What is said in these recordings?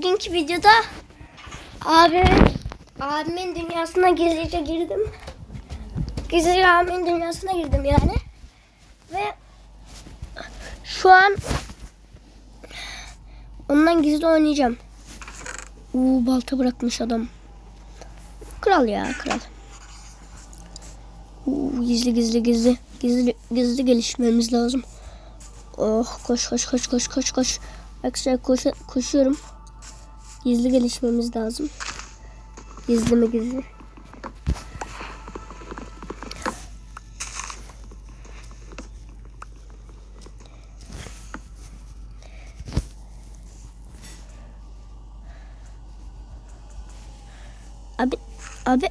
Bugünkü videoda abi abimin dünyasına gizlice girdim. Gizlice abimin dünyasına girdim yani. Ve şu an ondan gizli oynayacağım. Uuu balta bırakmış adam. Kral ya kral. Uuu gizli gizli gizli. Gizli gizli gelişmemiz lazım. Oh koş koş koş koş koş koş. Arkadaşlar koş, koşuyorum. Gizli gelişmemiz lazım. Gizli mi gizli? Abi, abi.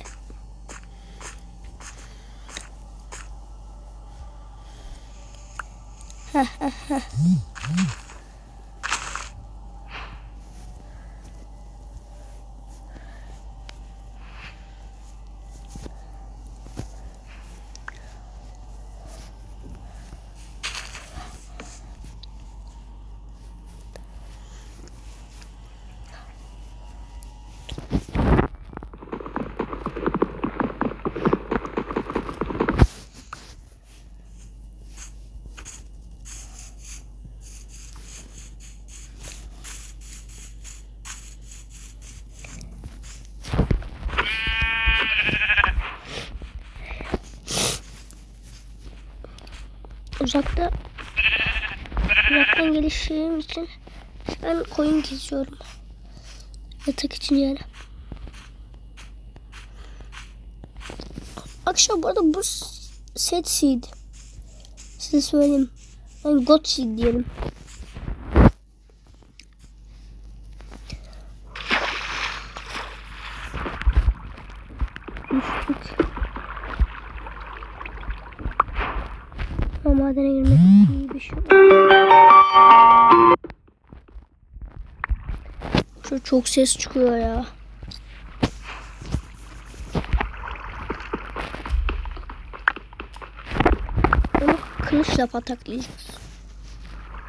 Uzakta uzaktan geliştiğim için ben koyun geziyorum. Yatak için yani. Akşam bu arada bu set seed. Size söyleyeyim. Ben God seed diyelim. Çok ses çıkıyor ya. Onu kılıçla pataklayacağız.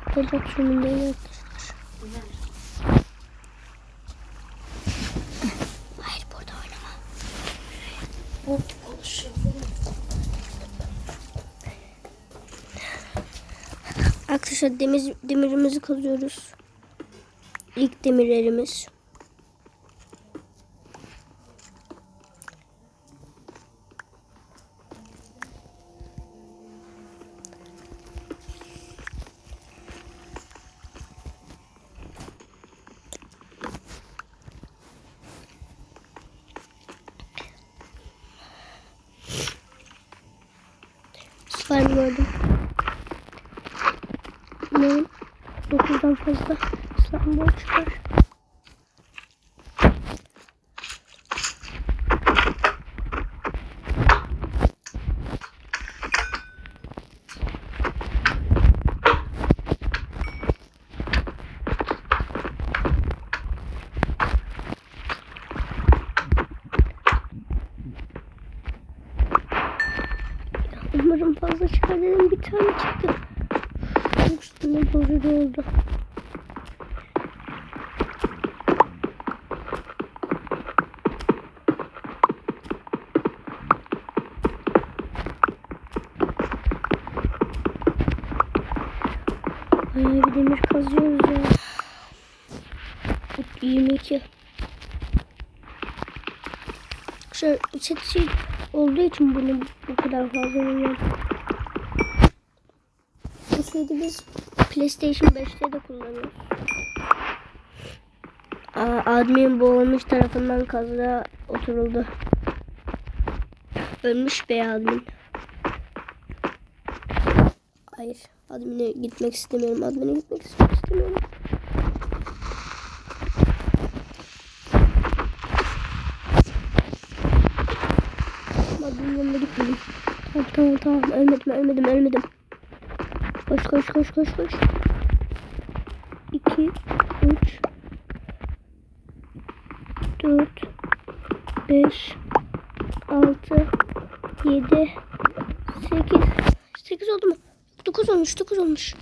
Patak arkadaşlar. Hayır burada oynama. Arkadaşlar demir, demirimizi kazıyoruz. İlk demirlerimiz. Slime gördüm. Umarım 9'dan fazla slime ball çıkar. Umarım fazla çıkar dedim bir tane çıktı. Çok üstüne bozucu oldu. Bayağı bir demir kazıyoruz ya. Hop, 22. Şöyle set şey olduğu için bunu bu kadar fazla veriyorum. Bu şeyde biz PlayStation 5'te de kullanıyoruz. Admin boğulmuş tarafından kazığa oturuldu. Ölmüş be admin. Hayır. Admin'e gitmek istemiyorum. Admin'e gitmek istemiyorum. Admin'in yanına gitmedim. Tamam tamam tamam. Ölmedim ölmedim ölmedim. Koş koş koş koş koş. 2 3 4 5 6 7 olmuş 9 olmuş.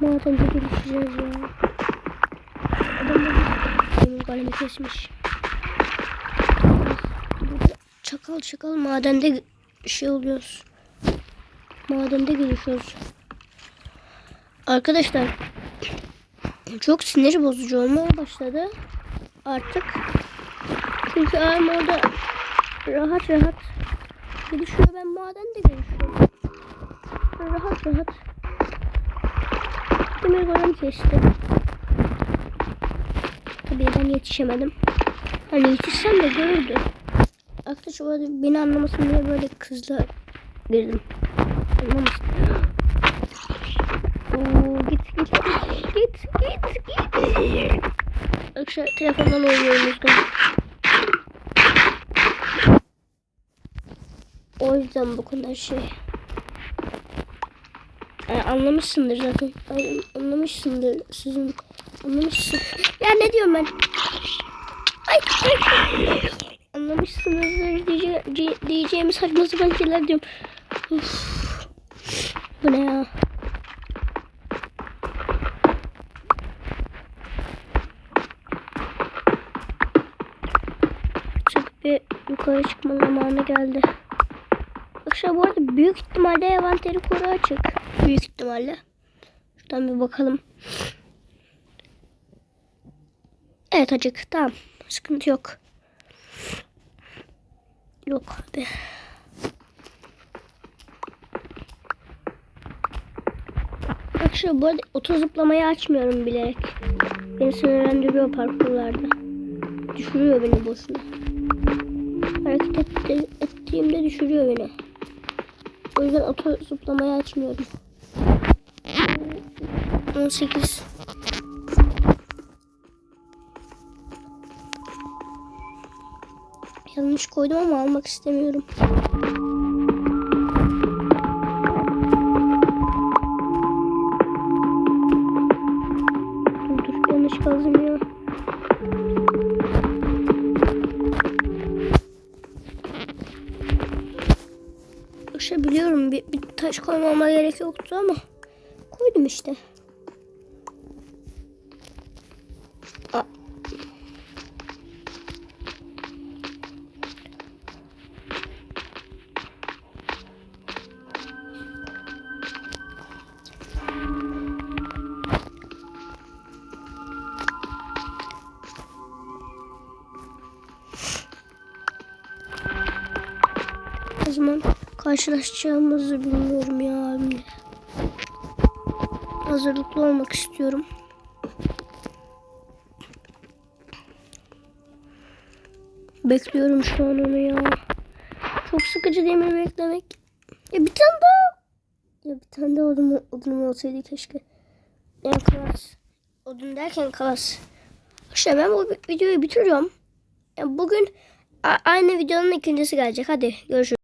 Madem bir gelişeceğiz ya. Kalemi kesmiş. Çakal çakal madende şey oluyoruz. Madende gelişiyoruz. Arkadaşlar çok sinir bozucu olmaya başladı artık. Çünkü ağam orada rahat rahat gelişiyor. Ben madende gelişiyorum. Rahat rahat. Demir golem kesti. Tabii ben yetişemedim. Hani yetişsem de görürdü. Arkadaşlar arada beni anlamasın diye böyle kızla girdim. Anlamıştım. Oo, git git git git git git. Arkadaşlar telefondan oynuyorum. O yüzden bu kadar şey. Yani anlamışsındır zaten. Anlamışsındır sizin. Anlamışsın. Ya ne diyorum ben? Ay, ay. Anlamışsınızdır diye, diye, diyeceğim saçma sapan şeyler diyorum. Uf. Bu ne ya? Çık bir yukarı çıkma zamanı geldi. Arkadaşlar bu arada büyük ihtimalle envanteri koru açık. Büyük ihtimalle. Şuradan bir bakalım. Evet açık. Tamam. Sıkıntı yok. Yok abi. Arkadaşlar bu arada oto zıplamayı açmıyorum bilerek. Beni sinirlendiriyor parkurlarda. Düşürüyor beni boşuna. Hareket etti, ettiğimde düşürüyor beni. O yüzden oto zıplamayı açmıyorum. 18 Yanlış koydum ama almak istemiyorum. Dur dur yanlış kazdım ya. İşte biliyorum bir, bir taş koymama gerek yoktu ama koydum işte. Zaman karşılaşacağımızı bilmiyorum ya abimle. Hazırlıklı olmak istiyorum. Bekliyorum şu an onu ya. Çok sıkıcı demir beklemek. Ya bir tane daha. Ya bir tane daha odun, odunum olsaydı keşke. Ya kalas. Odun derken kalas. İşte ben bu videoyu bitiriyorum. Ya bugün aynı videonun ikincisi gelecek. Hadi görüşürüz.